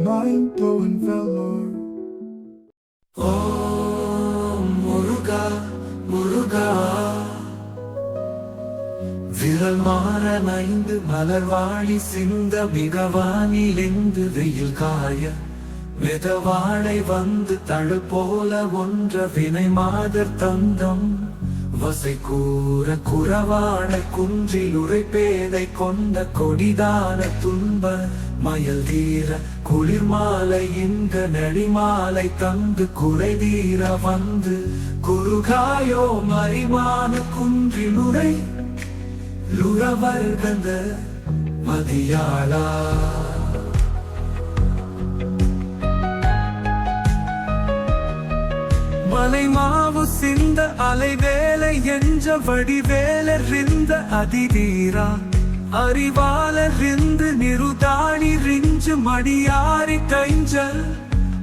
Mind blowing velour. ஓம் முருகா முருகா விரல் மாற மலர்வாழி சிந்த மிகவானிலிந்து வெயில் காய மிதவாழை வந்து தழு போல ஒன்ற வினை மாதர் தந்தம் வசை கூற குறவான குன்றில் உரைப்பேதை கொண்ட கொடிதான துன்ப மயல் தீர குளிர் மாலை இந்த நெடிமாலை தந்து குறை தீர வந்து குறுகாயோ மறிமான குன்றில் உரை லுறவர்கந்த மதியாளா. மலை மாவு சிந்த அலைவேலை என்ற வடிவேலறிந்த அதிதீரா. அறிவாளறிந்து நிருதாணி ரிஞ்சு மடியாரி கைஞ்சல்.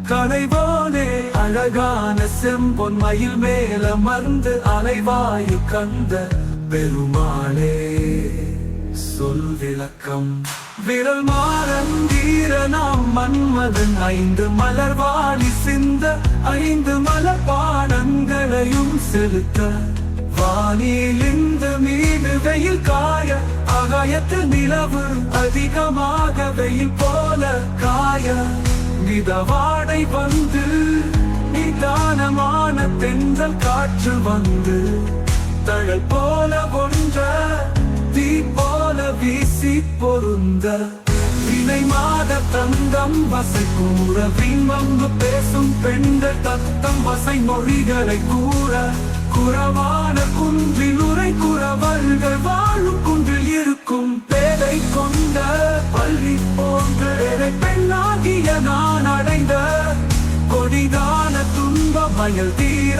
கலைவோனே அழகான செம்பொன் மயில் மேல மருந்து அலைவாயு கந்த பெருமாளே. சொல் விளக்கம். விரல் மாறந்தீர நாம் மன்மதன் ஐந்து மலர்வாழி சிந்த ஐந்து மலர் பாடங்களையும் செலுத்த. வானிலிருந்து மீது வெயில் காய அகாயத்து நிலவு அதிகமாக வெயில் போல காய. மிதவாடை வந்து நிதானமான தென்றல் காற்று வந்து. தழல் போல ஒன்ற தீ போல வீசி பொருந்த. வினை மாத தந்தம் வசை கூற விண்வம்பு பேசும் பெண்கள் தத்தம் வசை மொழிகளை கூற குறவான குன்றில் உரை குறவர்கள் வாழும் குன்றில் இருக்கும் பேதை கொண்ட பள்ளி போன்ற பெண்ணாகிய நான் அடைந்த கொடிதான துன்ப மயல் தீர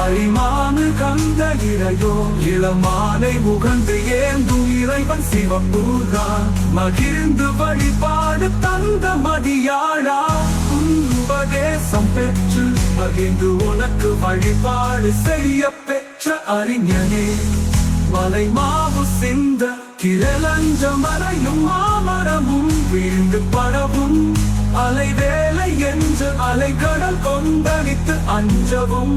மறிமானு கந்த இறையோ இளமானை உகந்து ஏந்தும் இறைவன் சிவம்பூரான் மகிழ்ந்து வழிபாடு தந்த மதியாளா. உன் உபதேசம் பெற்று மகிழ்ந்து உனக்கு வழிபாடு செய்ய பெற்ற அறிஞனே. மலை மாவு சிந்த கிரலஞ்ச மலையும் மாமரமும் வீழ்ந்து படவும் அலைவேலை என்று அலைகடல் கொந்தளித்து அஞ்சவும்.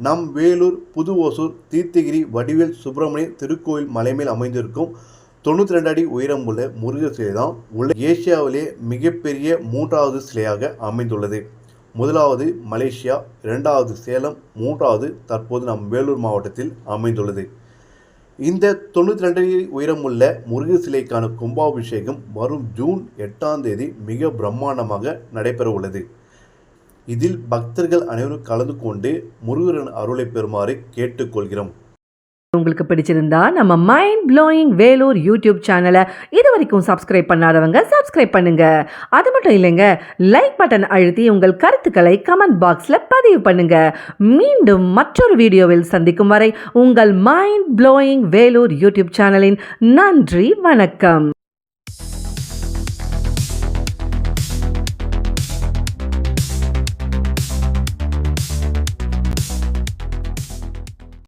நம் வேலூர் புது ஓசூர் தீர்த்தகிரி வடிவேல் சுப்பிரமணிய திருக்கோயில் மலைமேல் அமைந்திருக்கும் தொண்ணூற்றி ரெண்டு அடி உயரம் உள்ள முருகர் சிலை தான் உள்ள ஏசியாவிலே மிகப்பெரிய மூன்றாவது சிலையாக அமைந்துள்ளது. முதலாவது மலேசியா இரண்டாவது சேலம் மூன்றாவது தற்போது நம் வேலூர் மாவட்டத்தில் அமைந்துள்ளது. இந்த தொண்ணூற்றி ரெண்டு அடி உயரமுள்ள முருகர் சிலைக்கான கும்பாபிஷேகம் வரும் ஜூன் எட்டாம் தேதி மிக பிரம்மாண்டமாக நடைபெற உள்ளது இதில் பக்தர்கள் அனைவரும் கலந்து கொண்டு முருகரின் அருளை பெறுமாறு கேட்டுக்கொள்கிறோம். உங்களுக்கு பிடிச்சிருந்தா நம்ம மைண்ட் ப்ளோயிங் வேலூர் யூடியூப் சேனலை இது வரைக்கும் சப்ஸ்கிரைப் பண்ணாதவங்க சப்ஸ்கிரைப் பண்ணுங்க. அது மட்டும் இல்லைங்க லைக் பட்டன் அழுத்தி உங்கள் கருத்துக்களை கமெண்ட் பாக்ஸில் பதிவு பண்ணுங்க. மீண்டும் மற்றொரு வீடியோவில் சந்திக்கும் வரை உங்கள் மைண்ட் ப்ளோயிங் வேலூர் யூடியூப் சேனலின் நன்றி வணக்கம்.